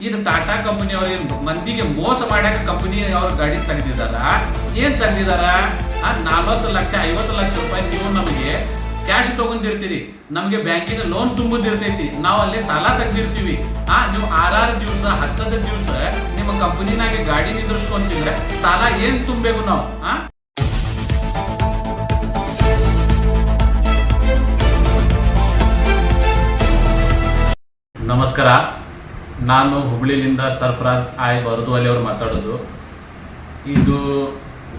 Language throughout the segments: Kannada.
ಇದು ಟಾಟಾ ಕಂಪನಿ ಅವ್ರಿಗೆ ಮಂದಿಗೆ ಮೋಸ ಮಾಡಾಕ ಕಂಪನಿ ಅವ್ರ ಗಾಡಿ ತಂದಿದಾರ ಏನ್ ತಂದಿದಾರ ಆ ನಲವತ್ತು ಲಕ್ಷ, ಐವತ್ತು ಲಕ್ಷ ರೂಪಾಯಿ ನೀವು ನಮಗೆ ಕ್ಯಾಶ್ ತಗೊಂಡಿರ್ತೀರಿ. ನಮಗೆ ಬ್ಯಾಂಕಿನ ಲೋನ್ ತುಂಬುದಿರ್ತೈತಿ ನಾವು ಅಲ್ಲಿ ಸಾಲ ತೆಗ್ದಿರ್ತೀವಿ. ಆ, ನೀವು ಆರಾರು ದಿವಸ, ಹತ್ತದ ದಿವಸ ನಿಮ್ಮ ಕಂಪನಿನಾಗೆ ಗಾಡಿ ನಿಂದ್ರಿಸ್ಕೊಂತಿದ್ರೆ ಸಾಲ ಏನ್ ತುಂಬಬೇಕು ನಾವು, ಆ? ನಮಸ್ಕಾರ. ನಾನು ಹುಬ್ಳಿಲಿಂದ ಸರ್ಫರಾಜ್ ಆಯ್ ಬರದುವಲ್ಲಿ ಅವ್ರು ಮಾತಾಡೋದು. ಇದು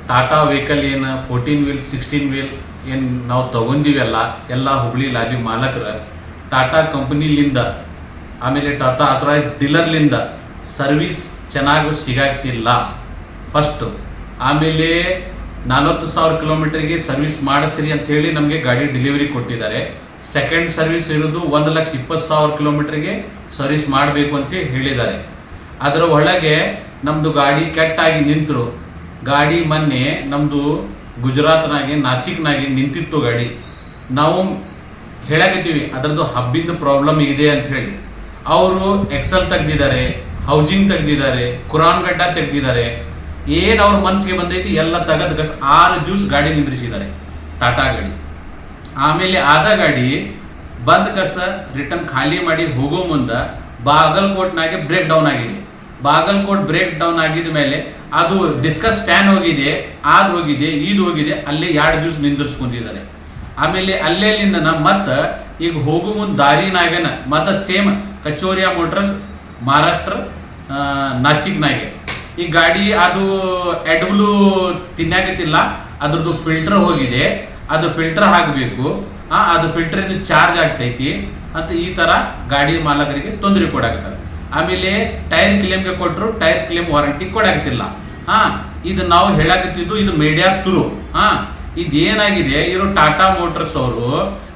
ಟಾಟಾ ವೆಹಿಕಲ್ ಏನು ಫೋರ್ಟೀನ್ ವೀಲ್ ಸಿಕ್ಸ್ಟೀನ್ ವೀಲ್ ಏನು ನಾವು ತಗೊಂಡಿವೆಲ್ಲ, ಎಲ್ಲ ಹುಬ್ಳಿ ಲಾಬಿ ಮಾಲಕರ, ಟಾಟಾ ಕಂಪ್ನಿಲಿಂದ, ಆಮೇಲೆ ಟಾಟಾ ಅಥರೈಸ್ ಡೀಲರ್ಲಿಂದ ಸರ್ವಿಸ್ ಚೆನ್ನಾಗೂ ಸಿಗಾಗ್ತಿಲ್ಲ ಫಸ್ಟು ಆಮೇಲೆ ನಲವತ್ತು ಸಾವಿರ ಕಿಲೋಮೀಟ್ರಿಗೆ ಸರ್ವಿಸ್ ಮಾಡಿಸ್ರಿ ಅಂಥೇಳಿ ನಮಗೆ ಗಾಡಿ ಡೆಲಿವರಿ ಕೊಟ್ಟಿದ್ದಾರೆ. ಸೆಕೆಂಡ್ ಸರ್ವಿಸ್ ಇರೋದು ಒಂದು ಲಕ್ಷ ಇಪ್ಪತ್ತು ಸಾವಿರ ಕಿಲೋಮೀಟ್ರಿಗೆ ಸರ್ವಿಸ್ ಮಾಡಬೇಕು ಅಂತ ಹೇಳಿ ಹೇಳಿದ್ದಾರೆ. ಅದರ ಒಳಗೆ ನಮ್ಮದು ಗಾಡಿ ಕೆಟ್ಟಾಗಿ ನಿಂತರು. ಗಾಡಿ ಮೊನ್ನೆ ನಮ್ಮದು ಗುಜರಾತ್ನಾಗೆ, ನಾಸಿಕ್ನಾಗೆ ನಿಂತಿತ್ತು ಗಾಡಿ. ನಾವು ಹೇಳಕತ್ತೀವಿ, ಅದರದ್ದು ಹಬ್ಬಿಂದ ಪ್ರಾಬ್ಲಮ್ ಇದೆ ಅಂತ ಹೇಳಿ. ಅವರು ಎಕ್ಸೆಲ್ ತೆಗ್ದಿದ್ದಾರೆ ಹೌಜಿಂಗ್ ತೆಗ್ದಿದ್ದಾರೆ ಕುರಾನ್ ಗಡ್ಡ ತೆಗ್ದಿದ್ದಾರೆ. ಏನು ಅವ್ರ ಮನಸ್ಸಿಗೆ ಬಂದೈತಿ, ಎಲ್ಲ ತಗದ್ ಗಸ್ ಆರು ದಿವಸ ಗಾಡಿ ನಿಂದ್ರಿಸಿದ್ದಾರೆ. ಟಾಟಾ ಗಾಡಿ. ಆಮೇಲೆ ಆದ ಗಾಡಿ ಬಂದ ಕಸ ರಿಟರ್ನ್ ಖಾಲಿ ಮಾಡಿ ಹೋಗೋ ಮುಂದೆ ಬಾಗಲ್ಕೋಟ್ನಾಗೆ ಬ್ರೇಕ್ ಡೌನ್ ಆಗಿದೆ. ಬಾಗಲ್ಕೋಟ್ ಬ್ರೇಕ್ ಡೌನ್ ಆಗಿದ ಮೇಲೆ ಅದು ಡಿಸ್ಕಸ್ ಫ್ಯಾನ್ ಹೋಗಿದೆ, ಆದ್ ಹೋಗಿದೆ, ಈದ್ ಹೋಗಿದೆ, ಅಲ್ಲೇ ಎರಡು ದಿವ್ಸ ನಿಂದಿರ್ಸ್ಕೊಂಡಿದ್ದಾರೆ. ಆಮೇಲೆ ಅಲ್ಲೇಲಿಂದ ಮತ್ತೆ ಈಗ ಹೋಗೋ ಮುಂದೆ ದಾರಿನಾಗನ ಮತ್ತೆ ಸೇಮ್ ಕಚೋರಿಯಾ ಮೋಟ್ರಸ್ ಮಹಾರಾಷ್ಟ್ರ ನಾಸಿಕ್ನಾಗೆ. ಈ ಗಾಡಿ ಅದು ಎಡ್ಬ್ಲು ತಿನ್ನಾಗತ್ತಿಲ್ಲ ಅದ್ರದ್ದು ಫಿಲ್ಟರ್ ಹೋಗಿದೆ. ಅದು ಫಿಲ್ಟರ್ ಆ, ಅದು ಫಿಲ್ಟರ್ ಚಾರ್ಜ್ ಆಗ್ತೈತಿ. ಅಂತ ಈ ತರ ಗಾಡಿ ಮಾಲಕರಿಗೆ ತೊಂದರೆ ಕೊಡಾಕತ್ತಾರ ಆಮೇಲೆ ಟೈರ್ ಕ್ಲೇಮ್ಗೆ ಕೊಟ್ಟರು ಟೈರ್ ಕ್ಲೇಮ್ ವಾರಂಟಿ ಕೊಡಾಕತ್ತಿಲ್ಲ ಹಾ ಇದು ನಾವು ಹೇಳಾಕತ್ತಿದ್ದು ಇದು ಮೀಡಿಯಾ ತುರು ಹಾ ಇದೇನಾಗಿದೆ, ಇವರು ಟಾಟಾ ಮೋಟರ್ಸ್ ಅವರು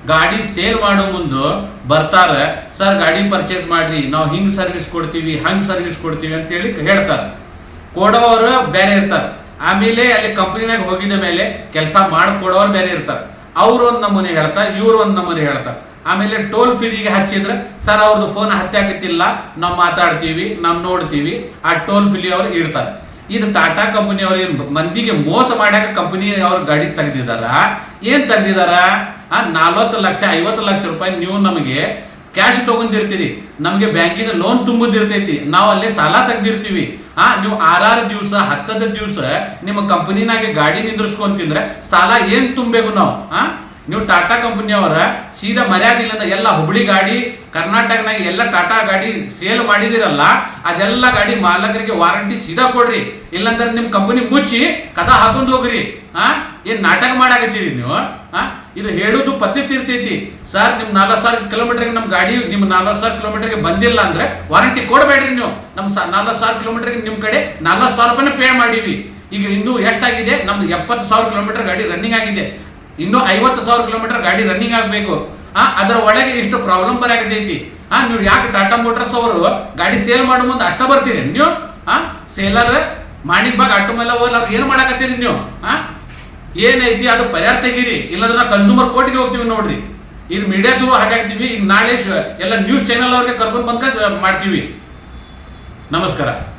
ಗಾಡಿ ಸೇಲ್ ಮಾಡೋ ಮುಂದೆ ಬರ್ತಾರೆ, ಸರ್, ಗಾಡಿ ಪರ್ಚೇಸ್ ಮಾಡ್ರಿ, ನಾವು ಹಿಂಗ್ ಸರ್ವಿಸ್ ಕೊಡ್ತೀವಿ, ಹಂಗ್ ಸರ್ವಿಸ್ ಕೊಡ್ತೀವಿ ಅಂತ ಹೇಳಿ ಹೇಳ್ತಾರೆ. ಕೊಡೋರು ಬೇರೆ ಇರ್ತಾರೆ. ಆಮೇಲೆ ಅಲ್ಲಿ ಕಂಪ್ನಿನಾಗ ಹೋಗಿದ ಮೇಲೆ ಕೆಲಸ ಮಾಡಿಕೊಡೋರು ಬೇರೆ ಇರ್ತಾರೆ. ಅವ್ರು ಒಂದ್ ನಮೂನೆ ಹೇಳ್ತಾರೆ, ಇವ್ರು ಒಂದ್ ನಮೂನೆ ಹೇಳ್ತಾರೆ. ಆಮೇಲೆ ಟೋಲ್ ಫ್ರೀಗೆ ಹಚ್ಚಿದ್ರೆ, ಸರ್ ಅವ್ರದ್ದು ಫೋನ್ ಹತ್ತಾಕತ್ತಿಲ್ಲ ನಾವು ಮಾತಾಡ್ತೀವಿ, ನಾವು ನೋಡ್ತೀವಿ. ಆ ಟೋಲ್ ಫ್ರೀ ಅವ್ರು ಇಡ್ತಾರೆ ಇದು ಟಾಟಾ ಕಂಪನಿ ಅವ್ರಿಗೆ ಮಂದಿಗೆ ಮೋಸ ಮಾಡ್ಯಾಕ ಕಂಪನಿ ಅವ್ರ ಗಾಡಿ ತೆಗ್ದಿದಾರ? ಏನ್ ತೆಗ್ದಿದಾರ? ನಲ್ವತ್ತು ಲಕ್ಷ, ಐವತ್ತು ಲಕ್ಷ ರೂಪಾಯಿ ನೀವು ನಮಗೆ ಕ್ಯಾಶ್ ತಗೊಂಡಿರ್ತೀರಿ. ನಮಗೆ ಬ್ಯಾಂಕಿನ ಲೋನ್ ತುಂಬುದಿರ್ತೈತಿ. ನಾವು ಅಲ್ಲೇ ಸಾಲ ತೆಗ್ದಿರ್ತೀವಿ. ಆ, ನೀವು ಆರಾರು ದಿವಸ, ಹತ್ತದ ದಿವಸ ನಿಮ್ಮ ಕಂಪನಿನಾಗೆ ಗಾಡಿ ನಿಂದ್ರಿಸ್ಕೊಂತಿಂದ್ರೆ ಸಾಲ ಏನ್ ತುಂಬಬೇಕು ನಾವು? ಆ? ನೀವು ಟಾಟಾ ಕಂಪನಿಯವರ, ಸೀದಾ ಮರ್ಯಾದೆ ಇಲ್ಲದ ಎಲ್ಲ ಹುಬ್ಳಿ ಗಾಡಿ, ಕರ್ನಾಟಕನಾಗ ಎಲ್ಲ ಟಾಟಾ ಗಾಡಿ ಸೇಲ್ ಮಾಡಿದಿರಲ್ಲ, ಅದೆಲ್ಲ ಗಾಡಿ ಮಾಲಕರಿಗೆ ವಾರಂಟಿ ಸೀದಾ ಕೊಡ್ರಿ. ಇಲ್ಲಂದ್ರೆ ನಿಮ್ಮ ಕಂಪನಿ ಮುಚ್ಚಿ ಕದ ಹಾಕೊಂಡು ಹೋಗ್ರಿ. ಆ? ಏನ್ ನಾಟಕ ಮಾಡಾಕತ್ತೀರಿ ನೀವು? ಹಾ ಇದು ಹೇಳುದು ಪದ್ಧತಿ ಇರ್ತೈತಿ ಸರ್, ನಿಮ್ ನಾಲ್ಕು ಸಾವಿರ ಕಿಲೋಮೀಟರ್ಗೆ ನಮ್ಮ ಗಾಡಿ, ನಿಮ್ ನಾಲ್ಕು ಸಾವಿರ ಕಿಲೋಮೀಟರ್ಗೆ ಬಂದಿಲ್ಲ ಅಂದ್ರೆ ವಾರಂಟಿ ಕೊಡಬೇಡ್ರಿ ನೀವು. ನಮ್ ನಾಲ್ಕು ಸಾವಿರ ಕಿಲೋಮೀಟರ್ಗೆ ನಿಮ್ಮ ಕಡೆ ನಾಲ್ಕು ಸಾವಿರ ರೂಪಾಯಿನ ಪೇ ಮಾಡೀವಿ. ಈಗ ಇನ್ನೂ ಎಷ್ಟಾಗಿದೆ? ನಮ್ದು ಎಪ್ಪತ್ತು ಸಾವಿರ ಕಿಲೋಮೀಟರ್ ಗಾಡಿ ರನ್ನಿಂಗ್ ಆಗಿದೆ. ಇನ್ನು ಐವತ್ತು ಸಾವಿರ ಕಿಲೋಮೀಟರ್ ಗಾಡಿ ರನ್ನಿಂಗ್ ಆಗಬೇಕು. ಆ, ಅದರ ಒಳಗೆ ಇಷ್ಟು ಪ್ರಾಬ್ಲಮ್ ಬರಾಕತೈತಿ ಆ, ನೀವು ಯಾಕೆ ಟಾಟಾ ಮೋಟರ್ಸ್ ಅವರು ಗಾಡಿ ಸೇಲ್ ಮಾಡೋ ಮುಂದೆ ಅಷ್ಟ ಬರ್ತೀರಿ ನೀವು? ಆ ಸೇಲರ್ ಮಾಣಿಕ್ ಬಾಗ್ ಆಟೋ ಮೇಲೆ ಹೋಗಲ್ಲ ಅವ್ರು ಏನು ಮಾಡಾಕತ್ತೀರಿ ನೀವು? ಆ? ಏನೈತಿ ಅದು ಪರಿಹಾರ ತೆಗೀರಿ. ಇಲ್ಲಂದ್ರೆ ಕನ್ಸೂಮರ್ ಕೋರ್ಟ್ಗೆ ಹೋಗ್ತೀವಿ ನೋಡ್ರಿ. ಈಗ ಮೀಡಿಯಾ ದೂರು ಹಾಕಾಕ್ತೀವಿ. ಈಗ ನಾಳೆ ಎಲ್ಲ ನ್ಯೂಸ್ ಚಾನೆಲ್ ಅವ್ರಿಗೆ ಕರ್ಕೊಂಡು ಬಂದ್ಕ ಮಾಡ್ತೀವಿ. ನಮಸ್ಕಾರ.